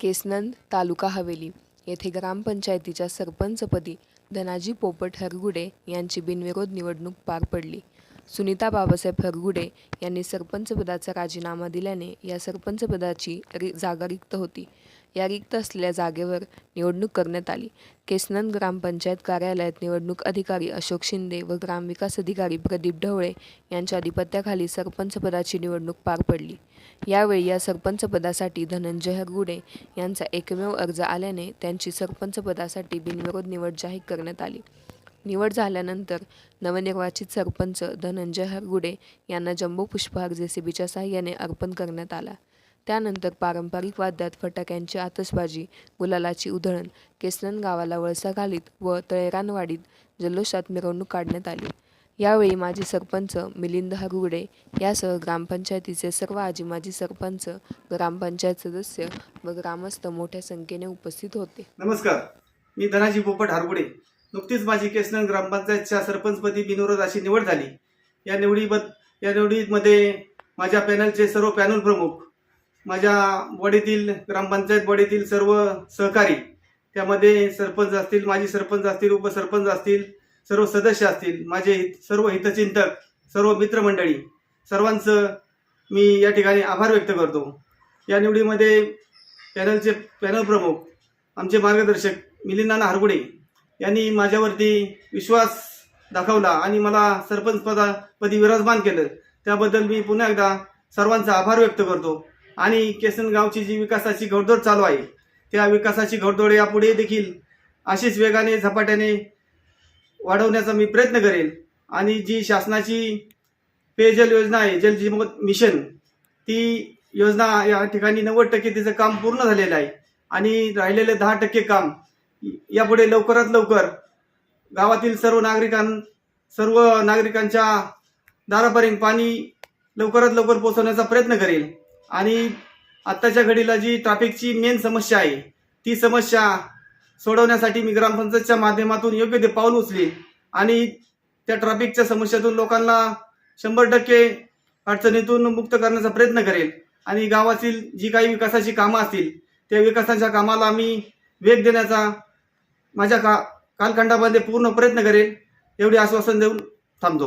केसनंद तालुका हवेली येथे ग्रामपंचायतीच्या सरपंचपदी धनाजी पोपट हरगुडे यांची बिनविरोध निवडणूक पार पडली. सुनीता बाबासाहेब हरगुडे यांनी सरपंचपदाचा राजीनामा दिल्याने या सरपंचपदाची रि जागा रिक्त होती. या रिक्त असलेल्या जागेवर निवडणूक करण्यात आली. केसनंद ग्रामपंचायत कार्यालयात निवडणूक अधिकारी अशोक शिंदे व ग्रामविकास अधिकारी प्रदीप ढवळे यांच्या अधिपत्याखाली सरपंचपदाची निवडणूक पार पडली. यावेळी या सरपंचपदासाठी धनंजय हरगुडे यांचा एकमेव अर्ज आल्याने त्यांची सरपंचपदासाठी बिनविरोध निवड जाहीर करण्यात आली. निवड झाल्यानंतर नवनिर्वाचित सरपंच धनंजय हरगुडे यांना जम्बो पुष्पहार जेसीबीच्या सहाय्याने अर्पण करण्यात आला. त्यानंतर पारंपरिक वाद्यात फटाक्यांची आतषबाजी गुलालाची उधळण केसनन गावाला वळसा घालीत व तळेरानवाडीत जल्लोषात मिरवणूक काढण्यात आली. यावेळी माजी सरपंच मिलिंद हरुगडे यासह ग्रामपंचायतीचे सर्व आजी माजी सरपंच ग्रामपंचायत सदस्य व ग्रामस्थ मोठ्या संख्येने उपस्थित होते. नमस्कार. मी धनाजी पोपट हरगुडे. नुकतीच माझी केसनन ग्रामपंचायतच्या सरपंचपदी बिनविरोध अशी निवड झाली. या निवडीबद या निवडीमध्ये माझ्या पॅनलचे सर्व पॅनल प्रमुख माझ्या बॉडीतील ग्रामपंचायत बॉडीतील सर्व सहकारी त्यामध्ये सरपंच असतील माजी सरपंच असतील उपसरपंच असतील सर्व सदस्य असतील माझे हित सर्व हितचिंतक सर्व मित्रमंडळी सर्वांचं मी या ठिकाणी आभार व्यक्त करतो. या निवडीमध्ये पॅनलचे पॅनल प्रमुख आमचे मार्गदर्शक मिलिंदाना हरगुडे यांनी माझ्यावरती विश्वास दाखवला आणि मला सरपंच पदापदी विराजमान केलं. त्याबद्दल मी पुन्हा एकदा सर्वांचा आभार व्यक्त करतो. आणि केसनगावची जी विकासाची घोडदौड चालू आहे त्या विकासाची घोडदौड यापुढे देखील अशीच वेगाने झपाट्याने वाढवण्याचा मी प्रयत्न करेल आणि जी शासनाची पेयजल योजना आहे जल जीवन मिशन ती योजना या ठिकाणी नव्वद टक्के तिचं काम पूर्ण झालेलं आहे. आणि राहिलेले दहा टक्के काम यापुढे लवकरात लवकर गावातील सर्व नागरिकां सर्व नागरिकांच्या दारापर्यंत पाणी लवकरात लवकर पोहोचवण्याचा प्रयत्न करेल. आणि आत्ताच्या घडीला जी ट्रॅफिकची मेन समस्या आहे ती समस्या सोडवण्यासाठी मी ग्रामपंचायतच्या माध्यमातून योग्य ते पाऊल उचली आणि त्या ट्रॅफिकच्या समस्यातून लोकांना शंभर टक्के अडचणीतून मुक्त करण्याचा प्रयत्न करेल आणि गावातील जी काही विकासाची कामं असतील त्या विकासाच्या कामाला मी वेग देण्याचा माझ्या का कालखंडामध्ये पूर्ण प्रयत्न करेल एवढे आश्वासन देऊन थांबतो.